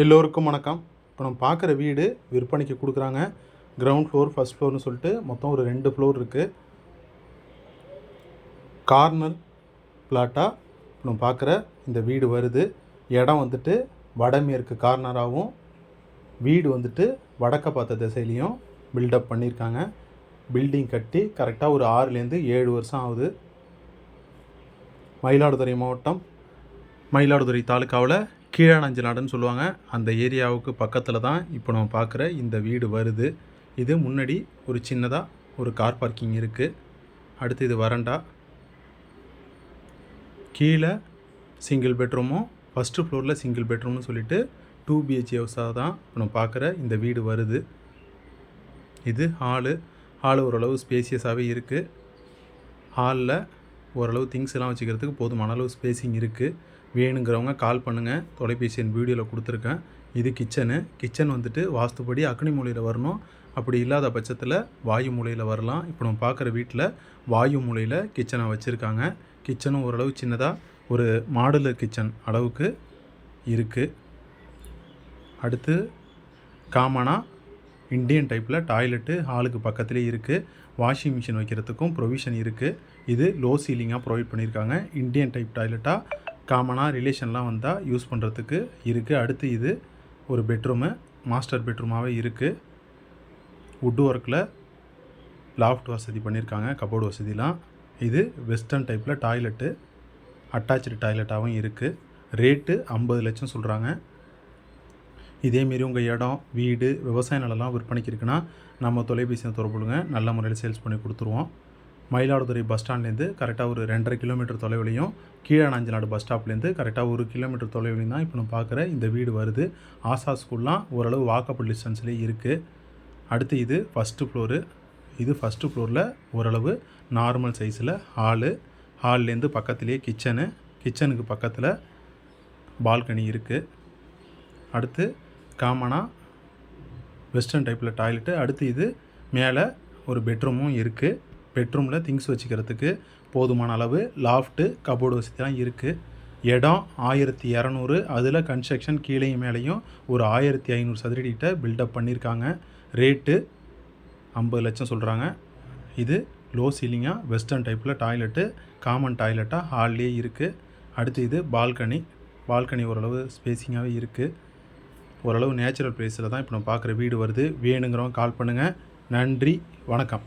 எல்லோருக்கும் வணக்கம். இப்போ நம்ம பார்க்குற வீடு விற்பனைக்கு கொடுக்குறாங்க. கிரவுண்ட் ஃப்ளோர் ஃபர்ஸ்ட் ஃப்ளோர்னு சொல்லிட்டு மொத்தம் ஒரு ரெண்டு ஃப்ளோர் இருக்குது கார்னர் பிளாட்டாக நம்ம பார்க்குற இந்த வீடு வருது. இடம் வந்துட்டு வடமேற்கு கார்னராகவும் வீடு வந்துட்டு வடக்க பார்த்த திசையிலையும் பில்டப் பண்ணியிருக்காங்க. பில்டிங் கட்டி கரெக்டாக ஒரு ஆறுலேருந்து ஏழு வருஷம் ஆகுது. மயிலாடுதுறை மாவட்டம் மயிலாடுதுறை தாலுக்காவில் கீழானஞ்சநாடுன்னு சொல்லுவாங்க. அந்த ஏரியாவுக்கு பக்கத்தில் தான் இப்போ நம்ம பார்க்குற இந்த வீடு வருது. இது முன்னாடி ஒரு சின்னதாக ஒரு கார் பார்க்கிங் இருக்குது அடுத்து இது வரண்டா கீழே சிங்கிள் பெட்ரூமும் ஃபஸ்ட்டு ஃப்ளோரில் சிங்கிள் பெட்ரூம்னு சொல்லிட்டு டூ பிஹெச்ஏ ஹவுஸாக தான் இப்போ நம்ம பார்க்குற இந்த வீடு வருது. இது ஹாலு ஹாலு ஓரளவு ஸ்பேசியஸாகவே இருக்குது ஹாலில் ஓரளவு திங்ஸ் எல்லாம் வச்சுக்கிறதுக்கு போதுமான அளவு ஸ்பேசிங் இருக்குது வேணுங்கிறவங்க கால் பண்ணுங்கள் தொலைபேசி எண் வீடியோவில் கொடுத்துருக்கேன். இது கிச்சனு கிச்சன் வந்துட்டு வாஸ்துப்படி அக்னி மூலையில் வரணும். அப்படி இல்லாத பட்சத்தில் வாயு மூலையில் வரலாம். இப்போ நம்ம பார்க்குற வீட்டில் வாயு மூலையில் கிச்சனை வச்சுருக்காங்க. கிச்சனும் ஓரளவு சின்னதாக ஒரு மாடுலர் கிச்சன் அளவுக்கு இருக்குது அடுத்து காமனாக இந்தியன் டைப்பில் டாய்லெட்டு ஹாலுக்கு பக்கத்துலேயே இருக்குது வாஷிங் மிஷின் வைக்கிறதுக்கும் ப்ரொவிஷன் இருக்குது இது லோ சீலிங்காக ப்ரொவைட் பண்ணியிருக்காங்க இந்தியன் டைப் டாய்லெட்டாக காமனாக ரிலேஷன்லாம் வந்தால் யூஸ் பண்ணுறதுக்கு இருக்குது அடுத்து இது ஒரு பெட்ரூமு மாஸ்டர் பெட்ரூமாகவே இருக்குது வுட் ஒர்க்கில் லாஃப்ட் வசதி பண்ணியிருக்காங்க கபோர்டு வசதிலாம். இது வெஸ்டர்ன் டைப்பில் டாய்லெட்டு அட்டாச்சு டாய்லெட்டாகவும் இருக்குது ரேட்டு ஐம்பது லட்சம் சொல்கிறாங்க இதேமாரி உங்கள் இடம் வீடு விவசாய நிலம்லாம் விற்பனைக்கு இருக்குன்னா நம்ம தொலைபேசியை தொடர்புடுங்க நல்ல முறையில் சேல்ஸ் பண்ணி கொடுத்துருவோம். மயிலாடுதுறை பஸ் ஸ்டாண்ட்லேருந்து கரெக்டாக ஒரு ரெண்டரை கிலோமீட்டர் தொலைவிலையும் நாடு பஸ் ஸ்டாப்லேருந்து கரெக்டாக ஒரு கிலோமீட்டர் தொலைவிலையும் தான் இப்போ நான் பார்க்குற இந்த வீடு வருது. ஆசா ஸ்கூல்லாம் ஓரளவு வாக்கபிள் டிஸ்டன்ஸ்லேயே இருக்குது அடுத்து இது ஃபஸ்ட்டு ஃப்ளோரு இது ஃபஸ்ட்டு ஃப்ளோரில் ஓரளவு நார்மல் சைஸில் ஹாலு ஹால்லேருந்து பக்கத்துலேயே கிச்சனு கிச்சனுக்கு பக்கத்தில் பால்கனி இருக்குது அடுத்து காமனாக வெஸ்டர்ன் டைப்பில் டாய்லெட்டு அடுத்து இது மேலே ஒரு பெட்ரூமும் இருக்குது பெட்ரூமில் திங்ஸ் வச்சுக்கிறதுக்கு போதுமான அளவு லாஃப்ட்டு கபோர்டு வசதிலாம் இருக்குது இடம் ஆயிரத்தி இரநூறு. அதில் கன்ஸ்ட்ரக்ஷன் கீழேயும் மேலேயும் ஒரு ஆயிரத்தி ஐநூறு சதுரடிகிட்ட பில்டப் பண்ணியிருக்காங்க ரேட்டு ஐம்பது லட்சம் சொல்கிறாங்க இது லோ சீலிங்காக வெஸ்டர்ன் டைப்பில் டாய்லெட்டு காமன் டாய்லெட்டாக ஹால்லே இருக்குது அடுத்து இது பால்கனி பால்கனி ஓரளவு ஸ்பேசிங்காகவே இருக்குது ஓரளவு நேச்சுரல் பிளேஸில் தான் இப்போ நம்ம பார்க்குற வீடு வருது. வேணுங்கிறவங்க கால் பண்ணுங்கள் நன்றி. வணக்கம்.